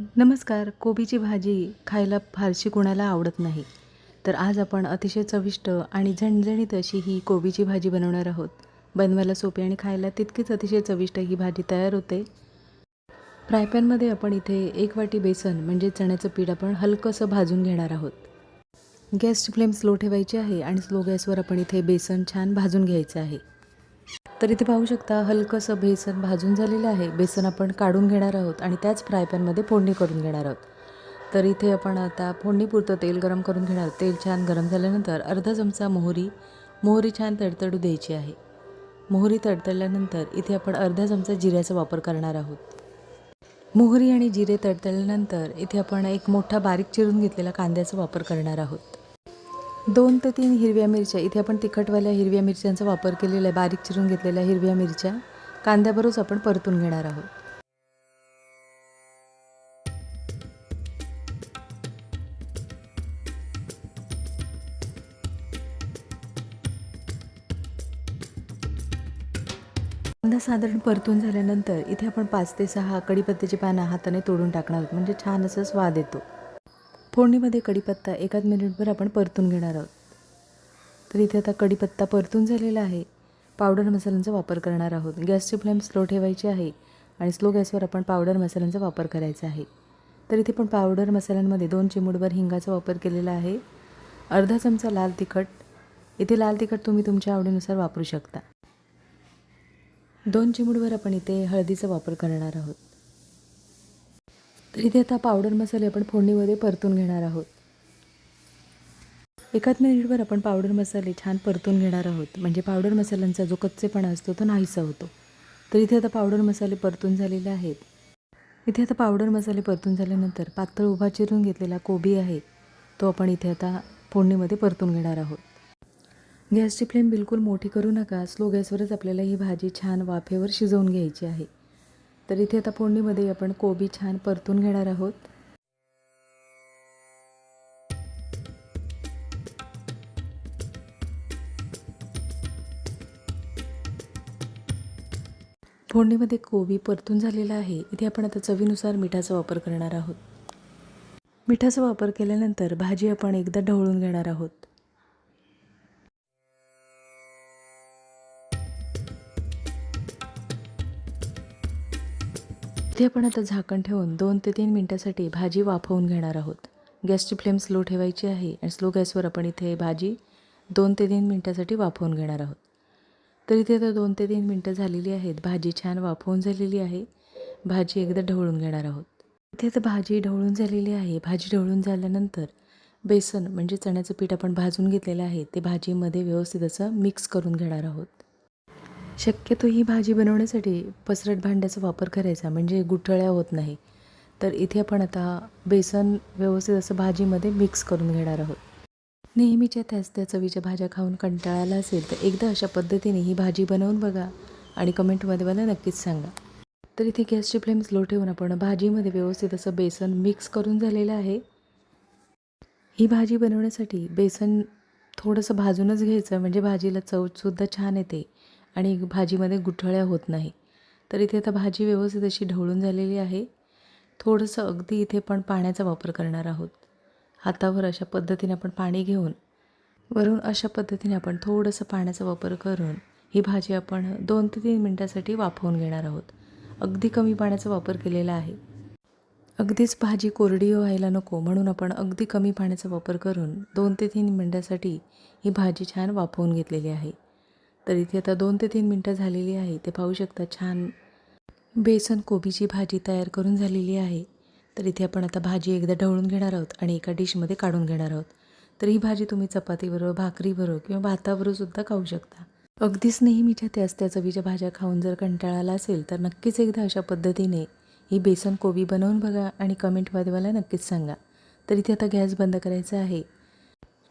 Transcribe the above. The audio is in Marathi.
नमस्कार कोबीची भाजी खायला फारशी कुणाला आवडत नाही. तर आज आपण अतिशय चविष्ट आणि झणझणीत अशी ही कोबीची भाजी बनवणार आहोत. बनवायला सोपी आणि खायला तितकीच अतिशय चविष्ट ही भाजी तयार होते. फ्रायपॅनमध्ये आपण इथे एक वाटी बेसन म्हणजे चण्याचं पीठ आपण हलकंसं भाजून घेणार आहोत. गॅसची फ्लेम स्लो ठेवायची आहे आणि स्लो गॅसवर आपण इथे बेसन छान भाजून घ्यायचं आहे. तर इथे पाहू शकता हलकंसं बेसन भाजून झालेलं आहे. बेसन आपण काढून घेणार आहोत आणि त्याच फ्रायपॅनमध्ये फोडणी करून घेणार आहोत. तर इथे आपण आता फोडणीपुरतं तेल गरम करून घेणार तेल छान गरम झाल्यानंतर अर्धा चमचा मोहरी. मोहरी छान तडतडू द्यायची आहे. मोहरी तडतडल्यानंतर इथे आपण अर्धा चमचा जिऱ्याचा वापर करणार आहोत. मोहरी आणि जिरे तडतडल्यानंतर इथे आपण एक मोठा बारीक चिरून घेतलेला कांद्याचा वापर करणार आहोत. दोन ते तीन हिरव्या मिरच्या. इथे आपण तिखटवाल्या हिरव्या मिरच्यांचा वापर केलेला आहे. बारीक चिरून घेतलेल्या हिरव्या मिरच्या. कांद्याबरोबर आपण परतून घेणार आहोत. कांदा साधारण परतून झाल्यानंतर इथे आपण पाच ते सहा कडीपत्त्याची पानं हाताने तोडून टाकणार आहोत. म्हणजे छान असं स्वाद येतो. फोडणीमध्ये कढीपत्ता एकाच मिनिटभर आपण परतून घेणार आहोत. तर इथे आता कढीपत्ता परतून झालेला आहे. पावडर मसाल्यांचा वापर करणार आहोत. गॅसची फ्लेम स्लो ठेवायची आहे आणि स्लो गॅसवर आपण पावडर मसाल्यांचा वापर करायचा आहे. तर इथे पण पावडर मसाल्यांमध्ये दोन चिमूटभर हिंगाचा वापर केलेला आहे. अर्धा चमचा लाल तिखट. इथे लाल तिखट तुम्ही तुमच्या आवडीनुसार वापरू शकता. दोन चिमूटभर आपण इथे हळदीचा वापर करणार आहोत. तर इथे आता पावडर मसाले आपण फोडणीमध्ये परतून घेणार आहोत. एकाच मिनिटभर आपण पावडर मसाले छान परतून घेणार आहोत. म्हणजे पावडर मसाल्यांचा जो कच्चेपणा असतो तो नाहीसा होतो. तर इथे आता पावडर मसाले परतून झालेले आहेत. इथे आता पावडर मसाले परतून झाल्यानंतर पातळ उभा चिरून घेतलेला कोबी आहे तो आपण इथे आता फोडणीमध्ये परतून घेणार आहोत. गॅसची फ्लेम बिलकुल मोठी करू नका. स्लो गॅसवरच आपल्याला ही भाजी छान वाफेवर शिजवून घ्यायची आहे. तर इथे आता फोडणीमध्ये आपण कोबी छान परतून घेणार आहोत. फोडणीमध्ये कोबी परतून झालेला आहे. इथे आपण आता चवीनुसार मिठाचा वापर करणार आहोत. मिठाचा वापर केल्यानंतर भाजी आपण एकदा ढवळून घेणार आहोत. इथे आपण आता झाकण ठेवून दोन ते तीन मिनटासाठी भाजी वाफवून घेणार आहोत. गॅसची फ्लेम स्लो ठेवायची आहे आणि स्लो गॅसवर आपण इथे भाजी दोन ते तीन मिनटासाठी वाफवून घेणार आहोत. तर इथे आता दोन ते तीन मिनटं झालेली आहेत. भाजी छान वाफवून झालेली आहे. भाजी एकदा ढवळून घेणार आहोत. इथे आता भाजी ढवळून झालेली आहे. भाजी ढवळून झाल्यानंतर बेसन म्हणजे चण्याचं पीठ आपण भाजून घेतलेलं आहे ते भाजीमध्ये व्यवस्थित असं मिक्स करून घेणार आहोत. शक्यतो ही भाजी बनवण्यासाठी पसरट भांड्याचा वापर करायचा म्हणजे गुठळ्या होत नाही. तर इथे आपण आता बेसन व्यवस्थित असं भाजीमध्ये मिक्स करून घेणार आहोत. नेहमीच्या त्याच त्या चवीच्या भाज्या खाऊन कंटाळाला असेल तर एकदा अशा पद्धतीने ही भाजी बनवून बघा आणि कमेंटमध्ये मला नक्कीच सांगा. तर इथे गॅसची फ्लेम स्लो ठेवून आपण भाजीमध्ये व्यवस्थित असं बेसन मिक्स करून झालेलं आहे. ही भाजी बनवण्यासाठी बेसन थोडंसं भाजूनच घ्यायचं म्हणजे भाजीला चवसुद्धा छान येते. आणि भाजीमध्ये गुठळ्या होत नाही. तर इथे आता भाजी व्यवस्थित अशी ढवळून झालेली आहे. थोडंसं अगदी इथे पण पाण्याचा वापर करणार आहोत. हातावर अशा पद्धतीने आपण पाणी घेऊन वरून अशा पद्धतीने आपण थोडंसं पाण्याचा वापर करून ही भाजी आपण दोन ते तीन मिनटासाठी वाफवून घेणार आहोत. अगदी कमी पाण्याचा वापर केलेला आहे. अगदीच भाजी कोरडी व्हायला नको म्हणून आपण अगदी कमी पाण्याचा वापर करून दोन ते तीन मिनटासाठी ही भाजी छान वाफवून घेतलेली आहे. तर इथे आता दोन ते तीन मिनटं झालेली आहे. ते पाहू शकता छान बेसन कोबीची भाजी तयार करून झालेली आहे. तर इथे आपण आता भाजी एकदा ढवळून घेणार आहोत आणि एका डिशमध्ये काढून घेणार आहोत. तर ही भाजी तुम्ही चपातीबरोबर भाकरीबरोबर किंवा भाताबरोबर सुद्धा खाऊ शकता. अगदीच नेहमीच्या त्याच त्या चवीच्या भाज्या खाऊन जर कंटाळाला असेल तर नक्कीच एकदा अशा पद्धतीने ही बेसन कोबी बनवून बघा आणि कमेंटमध्ये मला नक्कीच सांगा. तर इथे आता गॅस बंद करायचा आहे.